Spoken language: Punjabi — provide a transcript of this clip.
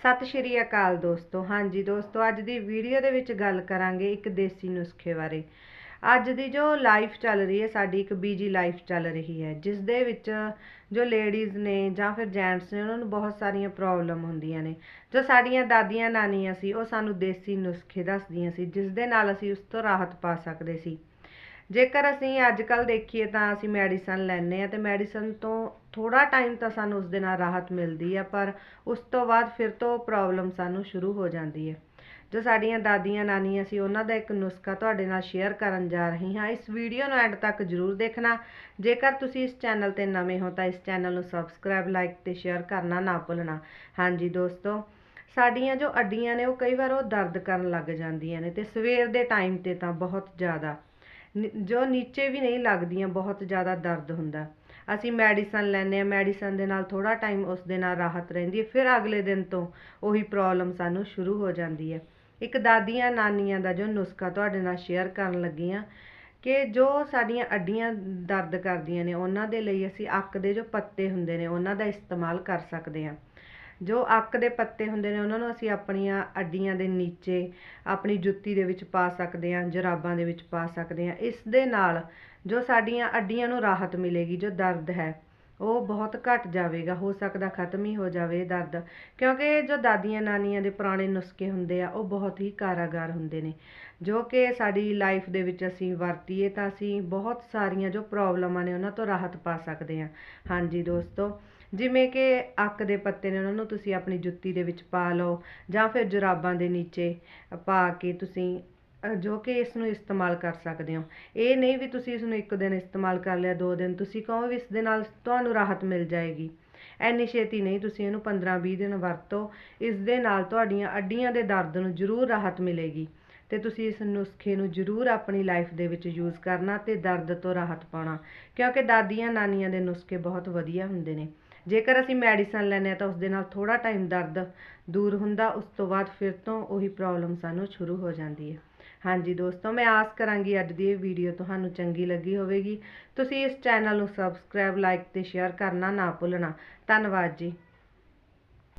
ਸਤਿ ਸ਼੍ਰੀ ਅਕਾਲ ਦੋਸਤੋ। ਹਾਂਜੀ ਦੋਸਤੋ, ਅੱਜ ਦੀ ਵੀਡੀਓ ਦੇ ਵਿੱਚ ਗੱਲ ਕਰਾਂਗੇ ਇੱਕ ਦੇਸੀ ਨੁਸਖੇ ਬਾਰੇ। ਅੱਜ ਦੀ ਜੋ ਲਾਈਫ ਚੱਲ ਰਹੀ ਹੈ, ਸਾਡੀ ਇੱਕ ਬੀਜੀ ਲਾਈਫ ਚੱਲ ਰਹੀ ਹੈ, ਜਿਸ ਦੇ ਵਿੱਚ ਜੋ ਲੇਡੀਜ਼ ਨੇ ਜਾਂ ਫਿਰ ਜੈਂਟਸ ਨੇ, ਉਹਨਾਂ ਨੂੰ ਬਹੁਤ ਸਾਰੀਆਂ ਪ੍ਰੋਬਲਮ ਹੁੰਦੀਆਂ ਨੇ। ਜੋ ਸਾਡੀਆਂ ਦਾਦੀਆਂ ਨਾਨੀਆਂ ਸੀ, ਉਹ ਸਾਨੂੰ ਦੇਸੀ ਨੁਸਖੇ ਦੱਸਦੀਆਂ ਸੀ, ਜਿਸ ਦੇ ਨਾਲ ਅਸੀਂ ਉਸ ਤੋਂ ਰਾਹਤ ਪਾ ਸਕਦੇ ਸੀ। ਜੇਕਰ ਅਸੀਂ ਅੱਜ ਕੱਲ ਦੇਖੀਏ ਤਾਂ ਅਸੀਂ ਮੈਡੀਸਨ ਲੈਂਦੇ ਆ ਤੇ ਮੈਡੀਸਨ ਤੋਂ ਥੋੜਾ ਟਾਈਮ ਤਾਂ ਸਾਨੂੰ ਉਸ ਦੇ ਨਾਲ ਰਾਹਤ ਮਿਲਦੀ ਆ, ਪਰ ਉਸ ਤੋਂ ਬਾਅਦ ਫਿਰ ਤੋਂ ਪ੍ਰੋਬਲਮ ਸਾਨੂੰ ਸ਼ੁਰੂ ਹੋ ਜਾਂਦੀ ਹੈ। ਜੋ ਸਾਡੀਆਂ ਦਾਦੀਆਂ ਨਾਨੀਆਂ ਸੀ, ਉਹਨਾਂ ਦਾ ਇੱਕ ਨੁਸਖਾ ਤੁਹਾਡੇ ਨਾਲ ਸ਼ੇਅਰ ਕਰਨ ਜਾ ਰਹੀ ਹਾਂ। ਇਸ ਵੀਡੀਓ ਨੂੰ ਐਂਡ ਤੱਕ ਜ਼ਰੂਰ ਦੇਖਣਾ। ਜੇਕਰ ਤੁਸੀਂ ਇਸ ਚੈਨਲ ਤੇ ਨਵੇਂ ਹੋ, ਤਾਂ ਇਸ ਚੈਨਲ ਨੂੰ ਸਬਸਕ੍ਰਾਈਬ ਲਾਈਕ ਤੇ ਸ਼ੇਅਰ ਕਰਨਾ ਨਾ ਭੁੱਲਣਾ। ਹਾਂਜੀ ਦੋਸਤੋ, ਸਾਡੀਆਂ ਜੋ ਅੱਡੀਆਂ ਨੇ, ਉਹ ਕਈ ਵਾਰ ਉਹ ਦਰਦ ਕਰਨ ਲੱਗ ਜਾਂਦੀਆਂ ਨੇ ਤੇ ਸਵੇਰ ਦੇ ਟਾਈਮ ਤੇ ਤਾਂ ਬਹੁਤ ਜ਼ਿਆਦਾ। ਜੋ ਨੀਚੇ ਵੀ ਨਹੀਂ ਲੱਗਦੀਆਂ, ਬਹੁਤ ਜ਼ਿਆਦਾ ਦਰਦ ਹੁੰਦਾ। ਅਸੀਂ ਮੈਡੀਸਨ ਲੈਂਦੇ ਹਾਂ, ਮੈਡੀਸਨ ਦੇ ਨਾਲ ਥੋੜ੍ਹਾ ਟਾਈਮ ਉਸ ਦੇ ਨਾਲ ਰਾਹਤ ਰਹਿੰਦੀ ਹੈ, ਫਿਰ ਅਗਲੇ ਦਿਨ ਤੋਂ ਉਹੀ ਪ੍ਰੋਬਲਮ ਸਾਨੂੰ ਸ਼ੁਰੂ ਹੋ ਜਾਂਦੀ ਹੈ। ਇੱਕ ਦਾਦੀਆਂ ਨਾਨੀਆਂ ਦਾ ਜੋ ਨੁਸਖਾ ਤੁਹਾਡੇ ਨਾਲ ਸ਼ੇਅਰ ਕਰਨ ਲੱਗੀ ਹਾਂ, ਕਿ ਜੋ ਸਾਡੀਆਂ ਅੱਡੀਆਂ ਦਰਦ ਕਰਦੀਆਂ ਨੇ, ਉਹਨਾਂ ਦੇ ਲਈ ਅਸੀਂ ਅੱਕ ਦੇ ਜੋ ਪੱਤੇ ਹੁੰਦੇ ਨੇ, ਉਹਨਾਂ ਦਾ ਇਸਤੇਮਾਲ ਕਰ ਸਕਦੇ ਹਾਂ। ਜੋ ਅੱਕ ਦੇ ਪੱਤੇ ਹੁੰਦੇ ਨੇ, ਉਹਨਾਂ ਨੂੰ ਅਸੀਂ ਆਪਣੀਆਂ ਅੱਡੀਆਂ ਦੇ ਨੀਚੇ, ਆਪਣੀ ਜੁੱਤੀ ਦੇ ਵਿੱਚ ਪਾ ਸਕਦੇ ਹਾਂ, ਜਰਾਬਾਂ ਦੇ ਵਿੱਚ ਪਾ ਸਕਦੇ ਹਾਂ। ਇਸ ਦੇ ਨਾਲ ਜੋ ਸਾਡੀਆਂ ਅੱਡੀਆਂ ਨੂੰ ਰਾਹਤ ਮਿਲੇਗੀ, ਜੋ ਦਰਦ ਹੈ ਉਹ ਬਹੁਤ ਘਟ ਜਾਵੇਗਾ, ਹੋ ਸਕਦਾ ਖਤਮ ਹੀ ਹੋ ਜਾਵੇ ਦਰਦ। ਕਿਉਂਕਿ ਜੋ ਦਾਦੀਆਂ ਨਾਨੀਆਂ ਦੇ ਪੁਰਾਣੇ ਨੁਸਖੇ ਹੁੰਦੇ ਆ, ਉਹ ਬਹੁਤ ਹੀ ਕਾਰਾਗਾਰ ਹੁੰਦੇ ਨੇ। ਜੋ ਕਿ ਸਾਡੀ ਲਾਈਫ ਦੇ ਵਿੱਚ ਅਸੀਂ ਵਰਤੀਏ ਤਾਂ ਅਸੀਂ ਬਹੁਤ ਸਾਰੀਆਂ ਜੋ ਪ੍ਰੋਬਲਮਾਂ ਨੇ ਉਹਨਾਂ ਤੋਂ ਰਾਹਤ ਪਾ ਸਕਦੇ ਹਾਂ। ਹਾਂਜੀ ਦੋਸਤੋ, ਜਿਵੇਂ ਕਿ ਅੱਕ ਦੇ ਪੱਤੇ ਨੇ ਉਹਨਾਂ ਨੂੰ ਤੁਸੀਂ ਆਪਣੀ ਜੁੱਤੀ ਦੇ ਵਿੱਚ ਪਾ ਲਓ ਜਾਂ ਫਿਰ ਜੁਰਾਬਾਂ ਦੇ ਨੀਚੇ ਪਾ ਕੇ ਤੁਸੀਂ ਜੋ ਕਿ ਇਸ ਨੂੰ ਇਸਤੇਮਾਲ ਕਰ ਸਕਦੇ ਹੋ। ਇਹ ਨਹੀਂ ਵੀ ਤੁਸੀਂ ਇਸ ਨੂੰ ਇੱਕ ਦਿਨ ਇਸਤੇਮਾਲ ਕਰ ਲਿਆ, ਦੋ ਦਿਨ, ਤੁਸੀਂ ਕਹੋ ਵੀ ਇਸ ਦੇ ਨਾਲ ਤੁਹਾਨੂੰ ਰਾਹਤ ਮਿਲ ਜਾਏਗੀ। ਐਨੀ ਛੇਤੀ ਨਹੀਂ, ਤੁਸੀਂ ਇਹਨੂੰ 15-20 ਦਿਨ ਵਰਤੋ, ਇਸ ਦੇ ਨਾਲ ਤੁਹਾਡੀਆਂ ਅੱਡੀਆਂ ਦੇ ਦਰਦ ਨੂੰ ਜ਼ਰੂਰ ਰਾਹਤ ਮਿਲੇਗੀ ਤੇ ਤੁਸੀਂ ਇਸ ਨੁਸਖੇ ਨੂੰ ਜ਼ਰੂਰ ਆਪਣੀ ਲਾਈਫ ਦੇ ਵਿੱਚ ਯੂਜ਼ ਕਰਨਾ ਤੇ ਦਰਦ ਤੋਂ ਰਾਹਤ ਪਾਉਣਾ, ਕਿਉਂਕਿ ਦਾਦੀਆਂ ਨਾਨੀਆਂ ਦੇ ਨੁਸਖੇ ਬਹੁਤ ਵਧੀਆ ਹੁੰਦੇ ਨੇ। ਜੇਕਰ ਅਸੀਂ ਮੈਡੀਸਨ ਲੈਂਦੇ ਆ ਤਾਂ ਉਸ ਦੇ ਨਾਲ ਥੋੜਾ ਟਾਈਮ ਦਰਦ ਦੂਰ ਹੁੰਦਾ, ਉਸ ਤੋਂ ਬਾਅਦ ਫਿਰ ਤੋਂ ਉਹੀ ਪ੍ਰੋਬਲਮ ਸਾਨੂੰ ਸ਼ੁਰੂ ਹੋ ਜਾਂਦੀ ਹੈ। ਹਾਂਜੀ ਦੋਸਤੋ, ਮੈਂ ਆਸ ਕਰਾਂਗੀ ਅੱਜ ਦੀ ਇਹ ਵੀਡੀਓ ਤੁਹਾਨੂੰ ਚੰਗੀ ਲੱਗੀ ਹੋਵੇਗੀ। ਤੁਸੀਂ ਇਸ ਚੈਨਲ ਨੂੰ ਸਬਸਕ੍ਰਾਈਬ ਲਾਈਕ ਤੇ ਸ਼ੇਅਰ ਕਰਨਾ ਨਾ ਭੁੱਲਣਾ। ਧੰਨਵਾਦ ਜੀ।